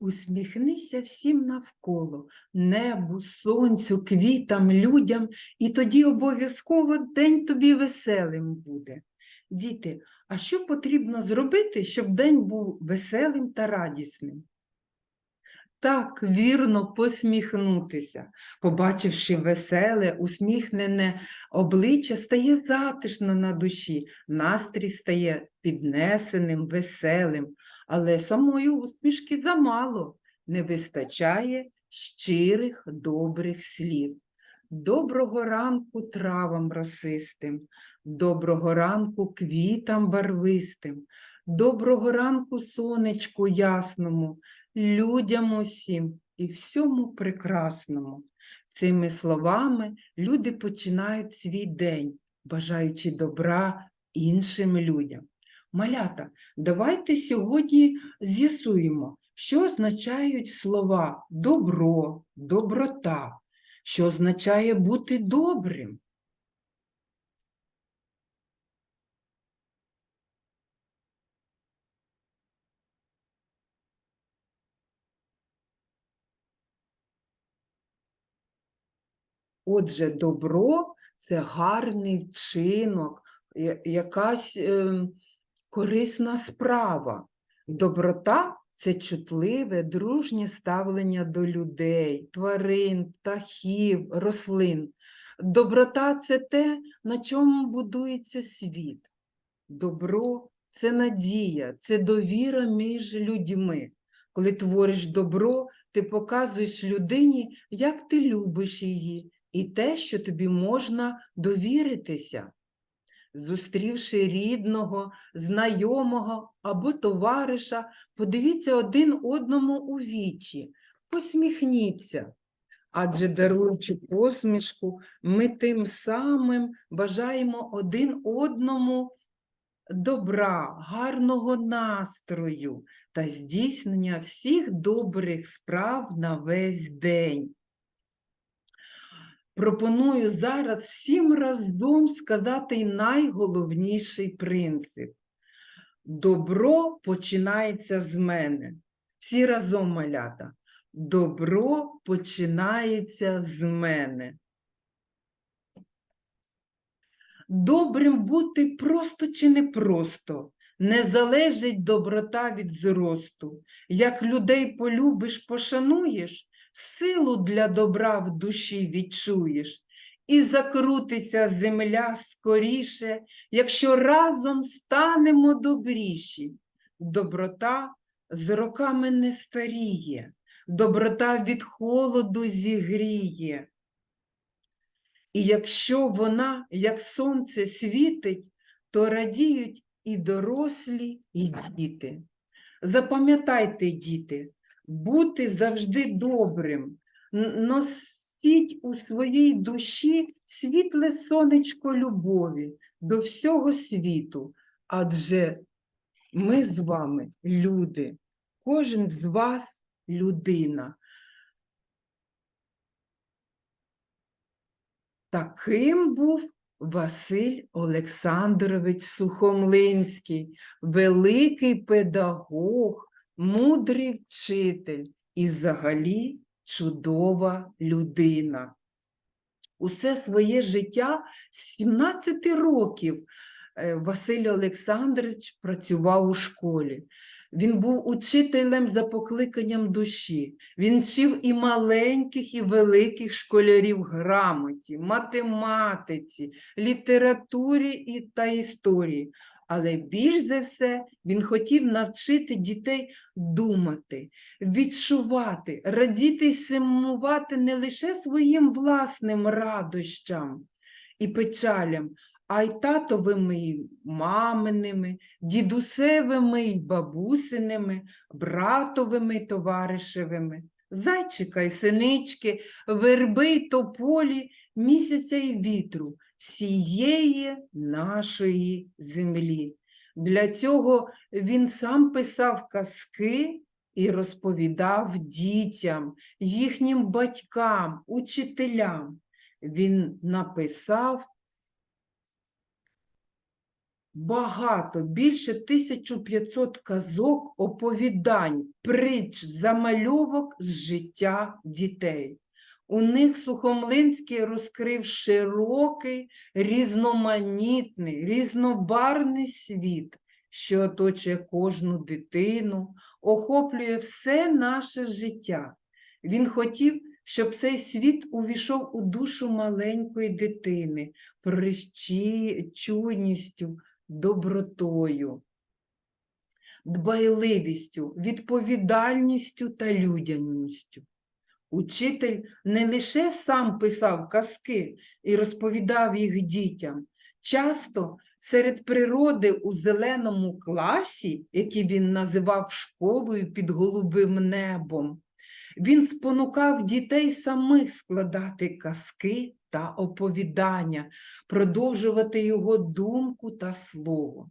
Усміхнися всім навколо, небу, сонцю, квітам, людям, і тоді обов'язково день тобі веселим буде. Діти, а що потрібно зробити, щоб день був веселим та радісним? Так, вірно, посміхнутися. Побачивши веселе, усміхнене обличчя, стає затишно на душі, настрій стає піднесеним, веселим, але самої усмішки замало, не вистачає щирих добрих слів. Доброго ранку травам росистим, доброго ранку квітам барвистим, доброго ранку сонечку ясному, людям усім і всьому прекрасному. Цими словами люди починають свій день, бажаючи добра іншим людям. Малята, давайте сьогодні з'ясуємо, що означають слова добро, доброта, що означає бути добрим. Отже, добро це гарний вчинок, якась ем, корисна справа. Доброта це чутливе, дружнє ставлення до людей, тварин, птахів, рослин. Доброта це те, на чому будується світ. Добро це надія, це довіра між людьми. Коли твориш добро, ти показуєш людині, як ти любиш її, і те, що тобі можна довіритися. Зустрівши рідного, знайомого або товариша, подивіться один одному у вічі, посміхніться. Адже даруючи посмішку, ми тим самим бажаємо один одному добра, гарного настрою та здійснення всіх добрих справ на весь день. Пропоную зараз всім разом сказати найголовніший принцип. Добро починається з мене. Всі разом малята. Добро починається з мене. Добрим бути просто чи не просто, не залежить доброта від зросту. Як людей полюбиш, пошануєш, силу для добра в душі відчуєш, і закрутиться земля скоріше, якщо разом станемо добріші. Доброта з роками не старіє, доброта від холоду зігріє. І якщо вона, як сонце, світить, то радіють і дорослі, і діти. Запам'ятайте, діти, бути завжди добрим, носіть у своїй душі світле сонечко любові до всього світу, адже ми з вами люди, кожен з вас людина. Таким був Василь Олександрович Сухомлинський, великий педагог, мудрий вчитель і взагалі чудова людина. Усе своє життя з 17 років е, Василь Олександрович працював у школі. Він був учителем за покликанням душі. Він вчив і маленьких, і великих школярів грамоті, математиці, літературі та історії. Але більш за все він хотів навчити дітей думати, відчувати, радіти й сумувати не лише своїм власним радощам і печалям, а й татовими й маминими, дідусевими й бабусиними, братовими й товаришевими, зайчика й синички, верби й тополі, місяця й вітру, всієї нашої землі. Для цього він сам писав казки і розповідав дітям, їхнім батькам, учителям. Він написав багато, більше 1500 казок, оповідань, притч, замальовок з життя дітей. У них Сухомлинський розкрив широкий, різноманітний, різнобарний світ, що оточує кожну дитину, охоплює все наше життя. Він хотів, щоб цей світ увійшов у душу маленької дитини, прищі, чуйністю, добротою, дбайливістю, відповідальністю та людяністю. Учитель не лише сам писав казки і розповідав їх дітям. Часто серед природи у зеленому класі, який він називав школою під голубим небом, він спонукав дітей самих складати казки та оповідання, продовжувати його думку та слово.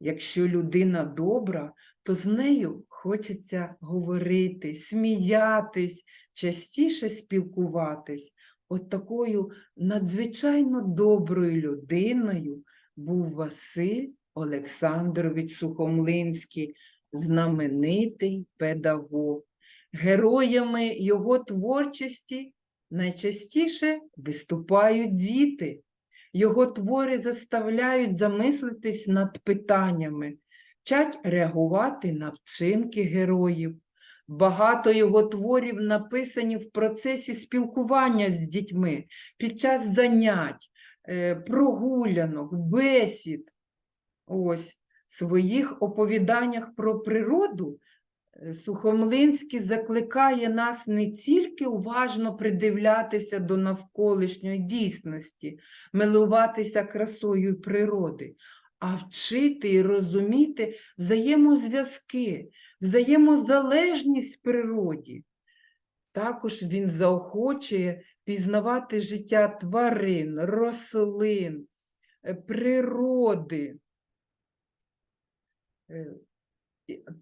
Якщо людина добра, то з нею хочеться говорити, сміятись, частіше спілкуватись. От такою надзвичайно доброю людиною був Василь Олександрович Сухомлинський, знаменитий педагог. Героями його творчості найчастіше виступають діти. Його твори заставляють замислитись над питаннями, вчать реагувати на вчинки героїв. Багато його творів написані в процесі спілкування з дітьми під час занять, е, прогулянок, бесід. Ось в своїх оповіданнях про природу е, Сухомлинський закликає нас не тільки уважно придивлятися до навколишньої дійсності, милуватися красою природи, а вчити і розуміти взаємозв'язки, взаємозалежність природі. Також він заохочує пізнавати життя тварин, рослин, е, природи. Е,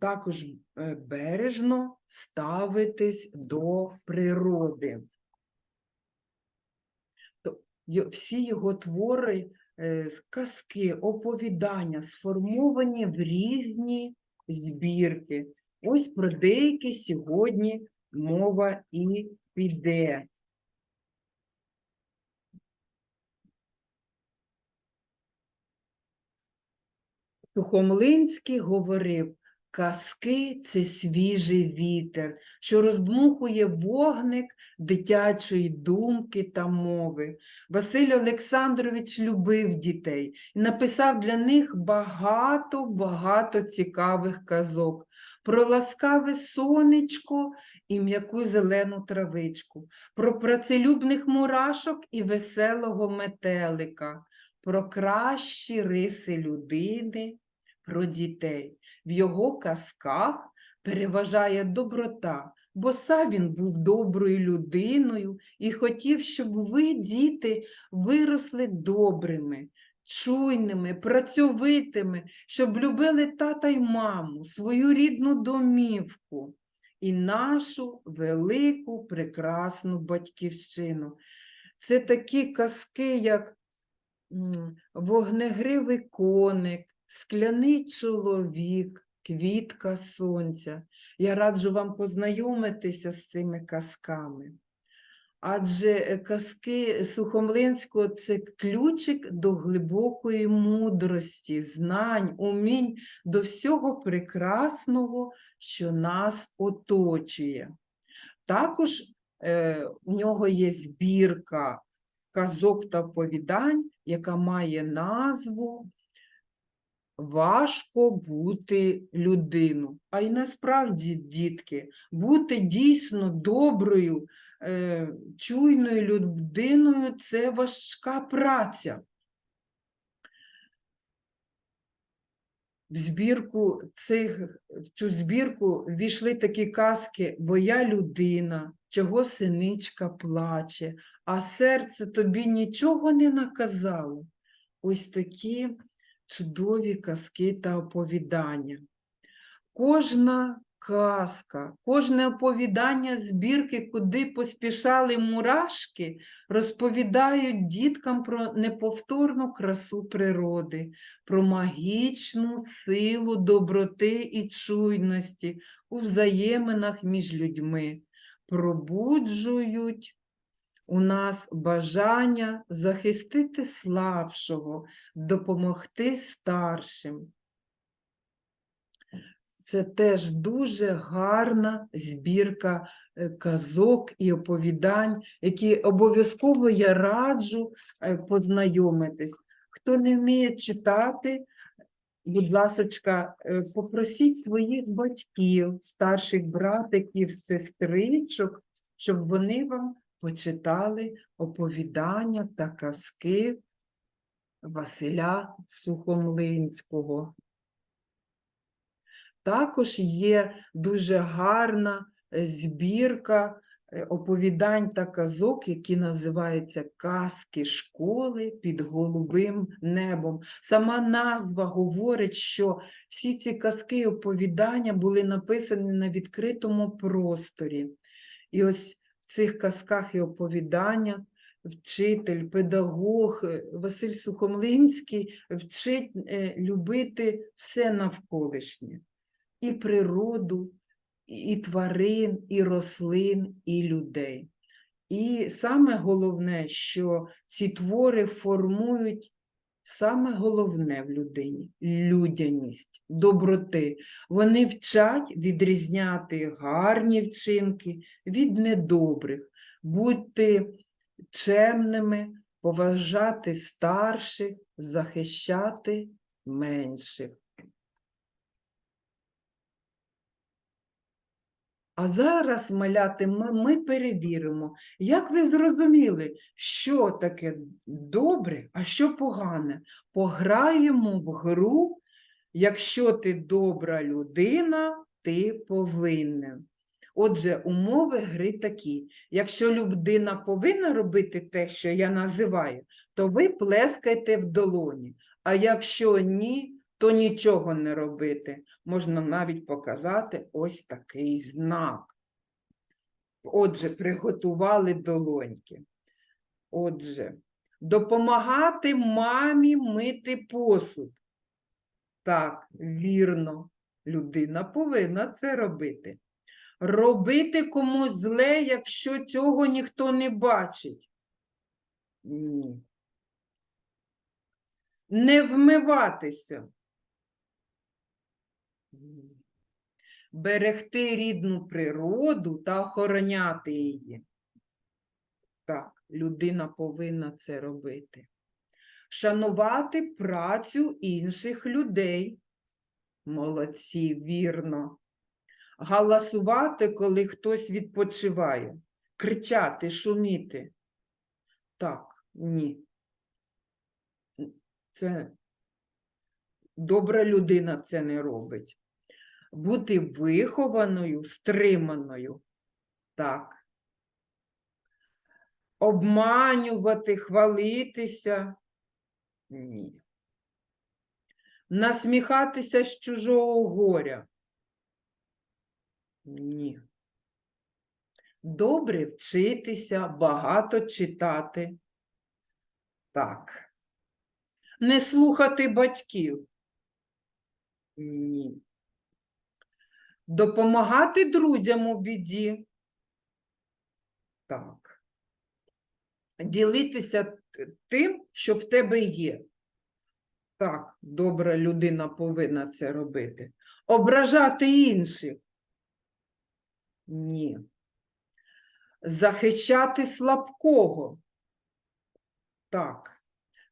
Також е, бережно ставитись до природи. Всі його твори, казки, оповідання сформовані в різні збірки. Ось про деякі сьогодні мова і піде. Сухомлинський говорив, казки це свіжий вітер, що роздмухує вогник дитячої думки та мови. Василь Олександрович любив дітей і написав для них багато-багато цікавих казок про ласкаве сонечко і м'яку зелену травичку, про працелюбних мурашок і веселого метелика, про кращі риси людини, про дітей. В його казках переважає доброта, бо сам він був доброю людиною і хотів, щоб ви, діти, виросли добрими, чуйними, працьовитими, щоб любили тата й маму, свою рідну домівку і нашу велику прекрасну батьківщину. Це такі казки, як Вогнегривий коник, Скляний чоловік, Квітка сонця. Я раджу вам познайомитися з цими казками. Адже е, казки Сухомлинського це ключик до глибокої мудрості, знань, умінь до всього прекрасного, що нас оточує. Також е, у нього є збірка казок та оповідань, яка має назву Важко бути людину. А й насправді, дітки, бути дійсно доброю, е, чуйною людиною це важка праця. В збірку цих, в цю збірку ввійшли такі казки, бо я людина, чого синичка плаче, а серце тобі нічого не наказало. Ось такі чудові казки та оповідання. Кожна казка, кожне оповідання збірки, куди поспішали мурашки, розповідають діткам про неповторну красу природи, про магічну силу доброти і чуйності у взаєминах між людьми, пробуджують у нас бажання захистити слабшого, допомогти старшим. Це теж дуже гарна збірка е, казок і оповідань, які обов'язково я раджу е, познайомитись. Хто не вміє читати, будь ласочка, е, попросіть своїх батьків, старших братиків, сестричок, щоб вони вам почитали оповідання та казки Василя Сухомлинського. Також є дуже гарна е, збірка е, оповідань та казок, які називаються Казки школи під голубим небом. Сама назва говорить, що всі ці казки і оповідання були написані на відкритому просторі. І ось цих казках і оповіданнях вчитель, педагог е, Василь Сухомлинський вчить е, любити все навколишнє і природу, і і тварин, і рослин, і людей. І саме головне, що ці твори формують саме головне в людині людяність, доброти. Вони вчать відрізняти гарні вчинки від недобрих, бути чемними, поважати старших, захищати менших. А зараз, маляти, ми, перевіримо, як ви зрозуміли, що таке добре, а що погане. Пограємо в гру, якщо ти добра людина, ти повинен. Отже, умови гри такі. Якщо людина повинна робити те, що я називаю, то ви плескайте в долоні. А якщо ні, то нічого не робити. Можна навіть показати ось такий знак. Отже, приготували долоньки. Отже, допомагати мамі мити посуд. Так, вірно, людина повинна це робити. Робити комусь зле, якщо цього ніхто не бачить. Ні. Не вмиватися. Берегти рідну природу та охороняти її. Так, людина повинна це робити. Шанувати працю інших людей. Молодці, вірно. Галасувати, коли хтось відпочиває. Кричати, шуміти. Так, ні. Це добра людина це не робить. Бути вихованою, стриманою. Так. Обманювати, хвалитися. Ні. Насміхатися з чужого горя. Ні. Добре вчитися, багато читати. Так. Не слухати батьків. Ні. Допомагати друзям у біді. Так. Ділитися тим, що в тебе є. Так, добра людина повинна це робити. Ображати інших. Ні. Захищати слабкого. Так.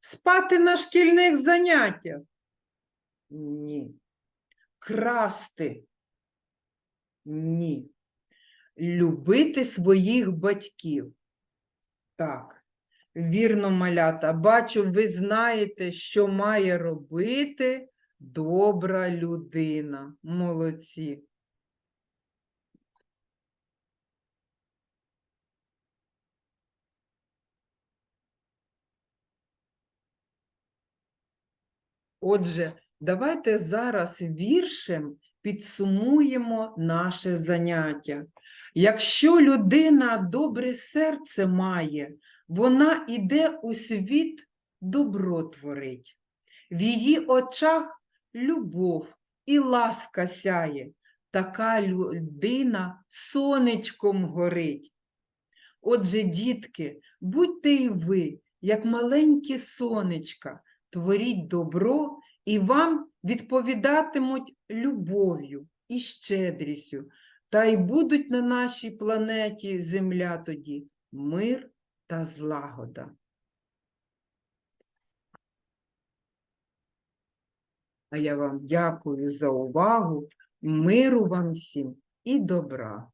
Спати на шкільних заняттях. Ні. Красти. Ні. Любити своїх батьків. Так. Вірно, малята, бачу, ви знаєте, що має робити добра людина. Молодці. Отже, давайте зараз віршем підсумуємо наше заняття. Якщо людина добре серце має, вона іде у світ добро творить. В її очах любов і ласка сяє, така людина сонечком горить. Отже, дітки, будьте і ви, як маленькі сонечка, творіть добро, і вам відповідатимуть любов'ю і щедрістю, та й будуть на нашій планеті Земля тоді мир та злагода. А я вам дякую за увагу, миру вам всім і добра.